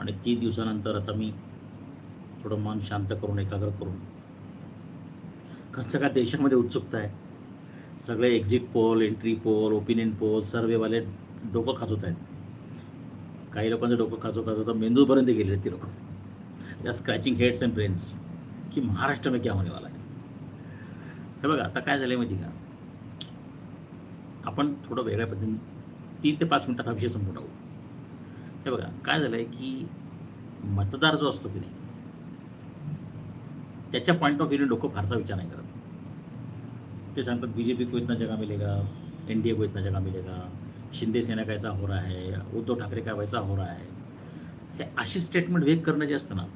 आणि तीन दिवसानंतर आता मी थोडं मन शांत करून एकाग्र करून. कसं काय देशामध्ये उत्सुकता आहे? सगळे exit poll entry poll opinion poll सर्वेवाले डोकं खाजवत आहेत. काही लोकांचं डोकं खाजो खाजवतं मेंदूपर्यंत गेले आहेत ती लोक. या स्क्रॅचिंग हेड्स अँड ब्रेन्स की महाराष्ट्र में क्या होने वाला है हे बघा आता काय झालं माहिती का? आपण थोडं वेगळ्या पद्धतीने तीन ते पाच मिनटात हा विषय संपून टाकू हे बघा काय झालं आहे की मतदार जो असतो की नाही त्याच्या पॉईंट ऑफ व्ह्यूने लोक फारसा विचार नाही करत. ते सांगतात बी जे पी को इतना जगह मिलेगा एन डी ए को इतना जगह मिलेगा शिंदे सेना कैसा हो रहा है उद्धव ठाकरे का वैसा हो रहा है. हे अशी स्टेटमेंट वेग करणं जे असतं ना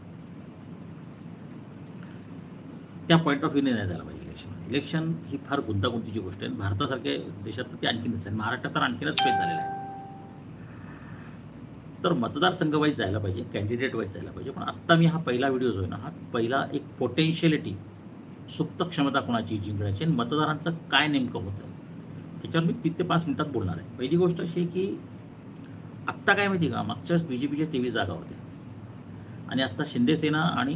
त्या पॉईंट ऑफ व्ह्यूने नाही झालं पाहिजे इलेक्शन इलेक्शन ही फार गुंतागुंतीची गोष्ट आहे. आणि भारतासारख्या देशात तर ते आणखीनच आहे महाराष्ट्रात तर आणखीनच पेच झालेलं आहे. तर मतदारसंघ वाईज जायला पाहिजे कॅन्डिडेट वाईज जायला पाहिजे. पण आत्ता मी हा पहिला व्हिडिओ जो आहे ना हा पहिला एक पोटेन्शियलिटी सुप्त क्षमता कोणाची जिंकण्याची आणि मतदारांचं काय नेमकं होतं ह्याच्यावर मी तीन ते पाच मिनिटात बोलणार आहे. पहिली गोष्ट अशी आहे की आत्ता काय माहिती का? मागच्या बी जे पीच्या तेवीस जागा होत्या. आणि आत्ता शिंदेसेना आणि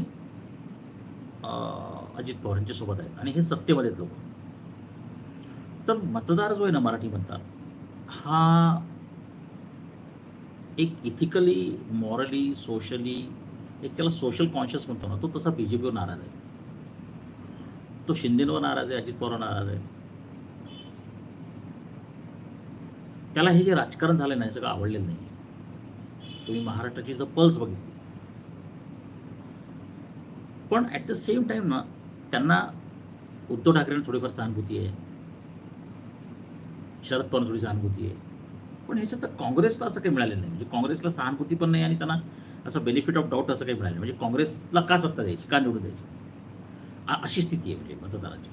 अजित पवार यांच्यासोबत आहेत. आणि हे सत्तेमध्ये आहेत लोक. तर मतदार जो आहे ना मराठी मतदार हा एक इथिकली मॉरली सोशली एक त्याला सोशल कॉन्शियस म्हणतो ना तो तसा बी जे पीवर नाराज आहे. तो शिंदेवर नाराज आहे अजित पवार नाराज आहे. त्याला हे जे राजकारण झालं नाही सगळं आवडलेलं नाही तुम्ही महाराष्ट्राची जर पल्स बघितली. पण ॲट द सेम टाइम ना त्यांना उद्धव ठाकरेंना थोडीफार सहानुभूती आहे. शरद पवार थोडी सहानुभूती आहे. पण ह्याच्यात काँग्रेसला असं काही मिळालेलं नाही. म्हणजे काँग्रेसला सहानुभूती पण नाही आणि त्यांना असं बेनिफिट ऑफ डाऊट असं काही मिळालं नाही. म्हणजे काँग्रेसला का सत्ता द्यायची? का निवडून द्यायची? अशी स्थिती आहे म्हणजे मतदारांची.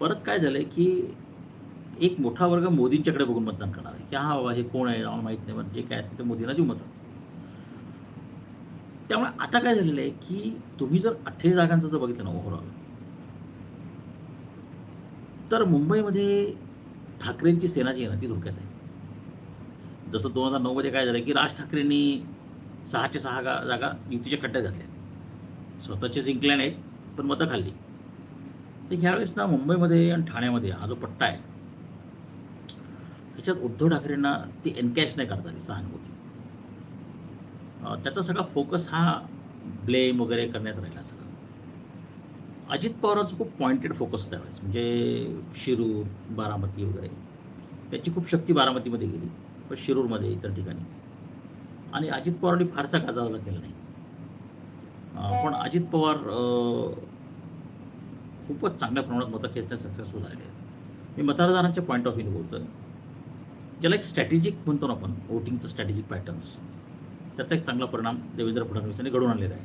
परत काय झालं आहे की एक मोठा वर्ग मोदींच्याकडे बघून मतदान करणार आहे. की हा बाबा हे कोण आहे? आम्हाला माहीत नाही पण जे काय असेल ते मोदींना देऊ मतं त्यामुळे आता काय झालेलं आहे की तुम्ही जर अठ्ठावीस जागांचं जर बघितलं ना ओव्हरऑल तर मुंबईमध्ये ठाकरेंची सेना जी आहे ना ती धोक्यात आहे. जसं दोन हजार नऊमध्ये काय झालं की राज ठाकरेंनी सहाचे सहा गा जागा युतीच्या खड्ड्यात घातल्या. स्वतःचे जिंकल्या नाहीत पण मतं खाल्ली. तर ह्यावेळेस ना मुंबईमध्ये आणि ठाण्यामध्ये हा जो पट्टा आहे ह्याच्यात उद्धव ठाकरेंना ती एनकॅश नाही करता आली सहानुभूती. त्याचा सगळा फोकस हा ब्लेम वगैरे करण्यात राहिला सगळं. अजित पवारांचं खूप पॉइंटेड फोकस त्यावेळेस म्हणजे शिरूर बारामती वगैरे. त्याची खूप शक्ती बारामतीमध्ये गेली. शिरूरमध्ये इतर ठिकाणी. आणि अजित पवारांनी फारसा गाजावाजा केला नाही. पण अजित पवार खूपच चांगल्या प्रमाणात मतं खेचण्यात सक्सेसफुल झालेले आहेत. मी मतदारांच्या पॉईंट ऑफ व्ह्यू बोलतो ज्याला एक स्ट्रॅटेजिक म्हणतो ना आपण वोटिंगचं स्ट्रॅटेजिक पॅटर्न्स त्याचा एक चांगला परिणाम देवेंद्र फडणवीस यांनी घडवून आणलेला आहे.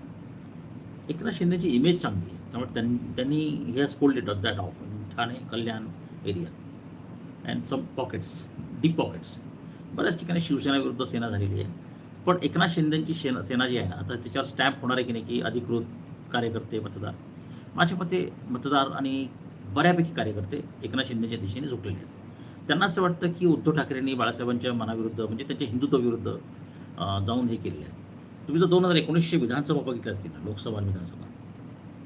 एकनाथ शिंदेची इमेज चांगली आहे. त्यामुळे त्यां त्यांनी हे has pulled it that of Thane Kalyan area and some pockets deep pockets बऱ्याच ठिकाणी शिवसेना विरुद्ध सेना झालेली आहे. पण एकनाथ शिंदेची सेना सेना जी आहे ना आता त्याच्यावर स्टॅम्प होणार आहे की नाही की अधिकृत कार्यकर्ते मतदार? माझ्या मते मतदार आणि बऱ्यापैकी कार्यकर्ते एकनाथ शिंदेच्या दिशेने झुकलेले आहेत. त्यांना असं वाटतं की उद्धव ठाकरेंनी बाळासाहेबांच्या मनाविरुद्ध म्हणजे त्यांच्या हिंदुत्वाविरुद्ध जाऊन हे केलेलं आहे. तुम्ही जर दोन हजार एकोणीसशे विधानसभा बघितल्या असतील ना लोकसभा आणि विधानसभा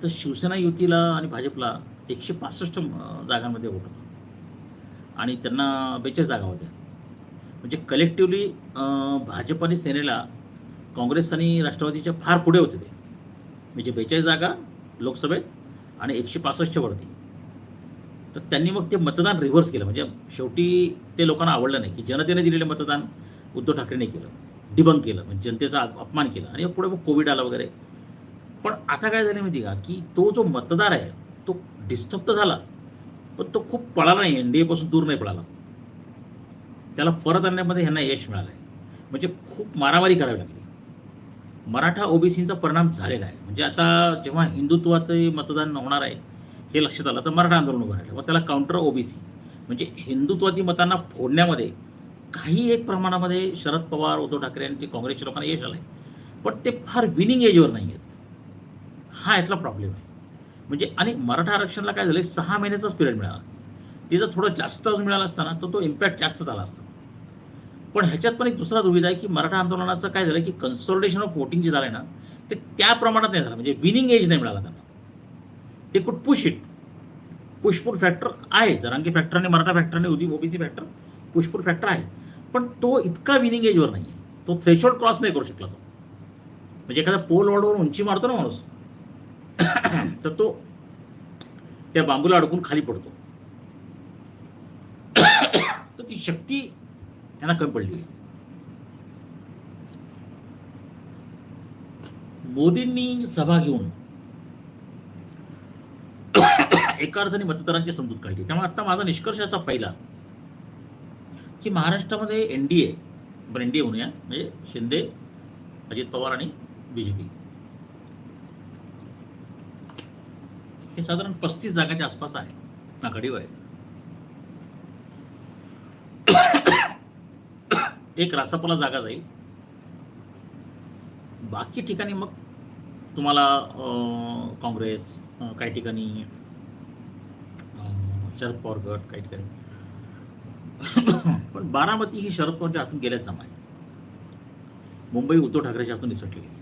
तर शिवसेना युतीला आणि भाजपला एकशे पासष्ट जागांमध्ये वोट होतं. आणि त्यांना बेचाळीस जागा होत्या. म्हणजे कलेक्टिवली भाजप आणि सेनेला काँग्रेस आणि राष्ट्रवादीच्या फार पुढे होते ते. म्हणजे बेचाळीस जागा लोकसभेत आणि एकशे पासष्टच्या वरती. तर त्यांनी मग ते मतदान रिव्हर्स केलं. म्हणजे शेवटी ते लोकांना आवडलं नाही की जनतेने दिलेलं मतदान उद्धव ठाकरेंनी केलं डिबंग केलं म्हणजे जनतेचा अपमान केला. आणि पुढे मग कोविड आला वगैरे. पण आता काय झालं माहिती का? की तो जो मतदार आहे तो डिस्टर्ब तर झाला पण तो खूप पळाला नाही. एन डी एपासून दूर नाही पळाला. त्याला परत आणण्यामध्ये ह्यांना यश मिळालं आहे म्हणजे खूप मारामारी करावी लागली. मराठा ओबीसीचा परिणाम झालेला आहे. म्हणजे आता जेव्हा हिंदुत्वाचे मतदान होणार आहे हे लक्षात आलं तर मराठा आंदोलन उभं राहिलं. व त्याला काउंटर ओबीसी म्हणजे हिंदुत्वादी मतांना फोडण्यामध्ये काही एक प्रमाणामध्ये शरद पवार उद्धव ठाकरे यांचे काँग्रेसच्या लोकांना यश आलं आहे पण ते फार विनिंग एजवर नाही आहेत हा यातला प्रॉब्लेम आहे. म्हणजे आणि मराठा आरक्षणाला काय झालं सहा महिन्याचाच पिरियड मिळाला. तिचं थोडं जास्त अजून मिळालं असतं ना तर तो इम्पॅक्ट जास्त झाला असता. पण ह्याच्यात पण एक दुसरा दुविधा आहे की मराठा आंदोलनाचं काय झालं की कन्सल्टेशन ऑफ वोटिंग जे झालं आहे ना ते त्या प्रमाणात नाही झालं. म्हणजे विनिंग एज नाही मिळाला त्यांना. ते कुठ पुश इट पुष्पूर फॅक्टर आहे. जरांगी फॅक्टर आणि मराठा फॅक्टर आणि उदी ओबीसी फॅक्टर पुष्पूर फॅक्टर आहे. पण तो इतका विनिंग एजवर नाही आहे तो थ्रेशोल्ड क्रॉस नाही करू शकला तो. म्हणजे एखादा पोल वॉर्डवर उंची मारतो ना माणूस तर तो त्या बांबूला अडकून खाली पडतो तर ती शक्ती यांना कमी पडली. आहे मोदींनी सभा घेऊन एका अर्थाने मतदारांची समजूत काढली. त्यामुळे आता माझा निष्कर्ष असा पहिला की महाराष्ट्रामध्ये एनडीए डी ए म्हणूया म्हणजे शिंदे अजित पवार आणि बीजेपी हे साधारण पस्तीस जागाच्या आसपास आहे आघाडीवर आहेत. एक रासापाला जागा जाईल. बाकी ठिकाणी मग तुम्हाला काँग्रेस काही ठिकाणी शरद पवार गट काही ठिकाणी. पण बारामती ही शरद पवारच्या हातून गेल्याच जमा आहे. मुंबई उद्धव ठाकरेच्या हातून निसटलेली आहे.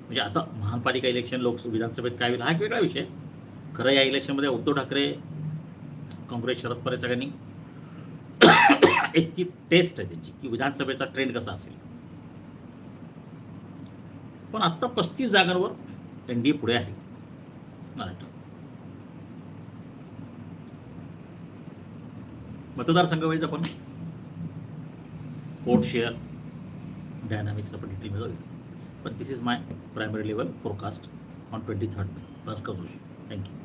म्हणजे आता महानपालिका इलेक्शन लोक विधानसभेत काय होईल हा एक वेगळा विषय. खरं या इलेक्शनमध्ये उद्धव ठाकरे काँग्रेस शरद पवार या सगळ्यांनी एक ती टेस्ट आहे त्यांची की विधानसभेचा ट्रेंड कसा असेल. पण आत्ता पस्तीस जागांवर एन डी ए पुढे आहे. महाराष्ट्र मतदारसंघ वेळेस आपण वोट शेअर डायनामिक्स आपण डिटेलमध्ये जाऊया पण this is my primary level forecast on twenty third May Bhaskar Joshi thank you